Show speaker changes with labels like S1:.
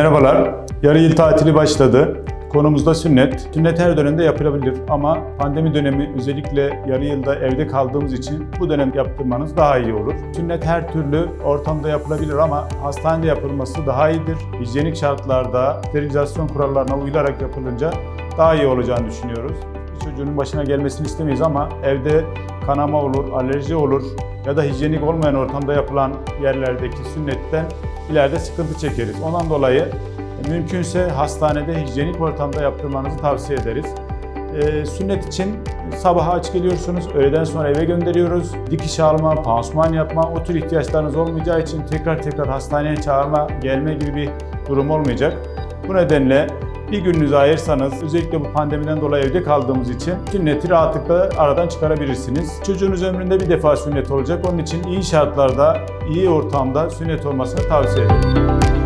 S1: Merhabalar. Yarı yıl tatili başladı. Konumuzda sünnet. Sünnet her dönemde yapılabilir ama pandemi dönemi özellikle yarı yılda evde kaldığımız için bu dönem yaptırmanız daha iyi olur. Sünnet her türlü ortamda yapılabilir ama hastanede yapılması daha iyidir. Hijyenik şartlarda sterilizasyon kurallarına uyularak yapılınca daha iyi olacağını düşünüyoruz. Bir çocuğun başına gelmesini istemeyiz ama evde kanama olur, alerji olur ya da hijyenik olmayan ortamda yapılan yerlerdeki sünnetten ileride sıkıntı çekeriz. Ondan dolayı e, mümkünse hastanede hijyenik ortamda yaptırmanızı tavsiye ederiz. Ee, sünnet için sabaha aç geliyorsunuz, öğleden sonra eve gönderiyoruz. Dikiş alma, pansuman yapma, o tür ihtiyaçlarınız olmayacağı için tekrar tekrar hastaneye çağırma, gelme gibi bir durum olmayacak. Bu nedenle bir gününüzü ayırsanız, özellikle bu pandemiden dolayı evde kaldığımız için sünneti rahatlıkla aradan çıkarabilirsiniz. Çocuğunuz ömründe bir defa sünnet olacak. Onun için iyi şartlarda, iyi ortamda sünnet olmasını tavsiye ederim.